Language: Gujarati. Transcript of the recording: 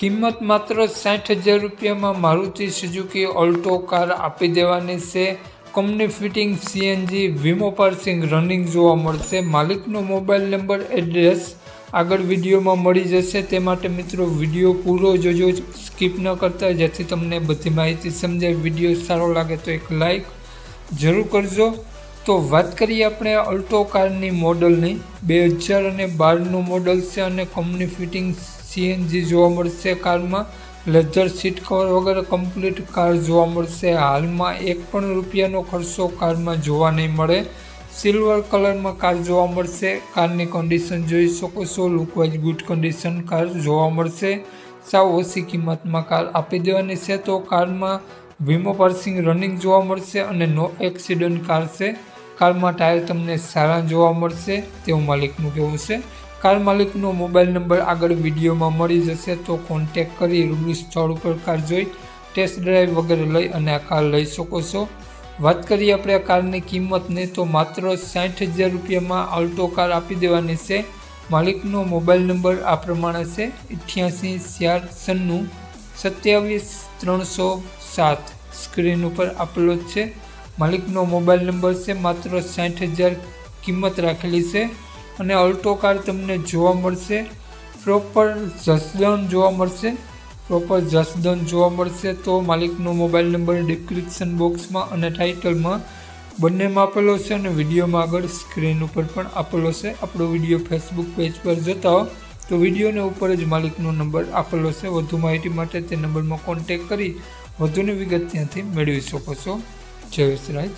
કિંમત માત્ર સાઠ હજાર રૂપિયામાં મારુતિ સુઝુકી ઓલ્ટો કાર આપી દેવાની છે. કંપની ફિટિંગ સીએનજી, વીમો પાર્સિંગ, રનિંગ જોવા મળશે. માલિકનો મોબાઈલ નંબર, એડ્રેસ આગળ વિડીયોમાં મળી જશે. તે માટે મિત્રો, વીડિયો પૂરો જોજો, સ્કીપ ન કરતા. જેથી તમને બધી માહિતી સમજાય. વીડિયો સારો લાગે તો એક લાઈક જરૂર કરજો. તો વાત કરીએ આપણે અલ્ટો કારની મોડલની. બે હજાર અને બારનું મોડલ છે અને કંપની ફિટિંગ સીએનજી જોવા મળશે કારમાં. લેધર સીટ કવર વગેરે કમ્પ્લીટ કાર જોવા મળશે. હાલમાં એક પણ રૂપિયાનો ખર્ચો કારમાં જોવા નહીં મળે. સિલ્વર કલરમાં કાર જોવા મળશે. કારની કન્ડિશન જોઈ શકો છો. લુકવાઇઝ ગુડ કન્ડિશન કાર જોવા મળશે. સાવ ઓછી કિંમતમાં કાર આપી દેવાની છે તો કારમાં વીમો પાર્સિંગ રનિંગ જોવા મળશે અને નો એક્સિડન્ટ કાર છે. કારમાં ટાયર તમને સારા જોવા મળશે. તેવું માલિકનું કહેવું છે. કાર માલિકનો મોબાઈલ નંબર આગળ વિડીયોમાં મળી જશે, તો કોન્ટેક કરી રૂબરૂ સ્થળ ઉપર કાર જોઈ ટેસ્ટ ડ્રાઈવ વગેરે લઈ અને આ કાર લઈ શકો છો. વાત કરીએ આપણે આ કારની કિંમતને, તો માત્ર સાઠ હજાર રૂપિયામાં અલ્ટો કાર આપી દેવાની છે. માલિકનો મોબાઈલ નંબર આ પ્રમાણે છે, અઠ્યાસી, ચાર સન્નું સત્યાવીસ, ત્રણસો સાત. સ્ક્રીન ઉપર આપેલો છે. માલિકનો મોબાઈલ નંબર છે, માત્ર સાઠ હજાર કિંમત રાખેલી છે. અને અલ્ટો કાર તમને જોવા મળશે. પ્રોપર જસદન જોવા મળશે. પ્રોપર જસદન જોવા મળશે તો માલિકનો મોબાઈલ નંબર ડિસ્ક્રિપ્શન બોક્સમાં અને ટાઇટલમાં બંનેમાં આપેલો છે અને વિડીયોમાં આગળ સ્ક્રીન ઉપર પણ આપેલો છે. આપણો વીડિયો ફેસબુક પેજ પર જતા હો. તો વિડીયોને ઉપર જ માલિકનો નંબર આપેલો છે. વધુ માહિતી માટે તે નંબરમાં કોન્ટેક કરી વધુની વિગત ત્યાંથી મેળવી શકો છો. જય વિસરાજ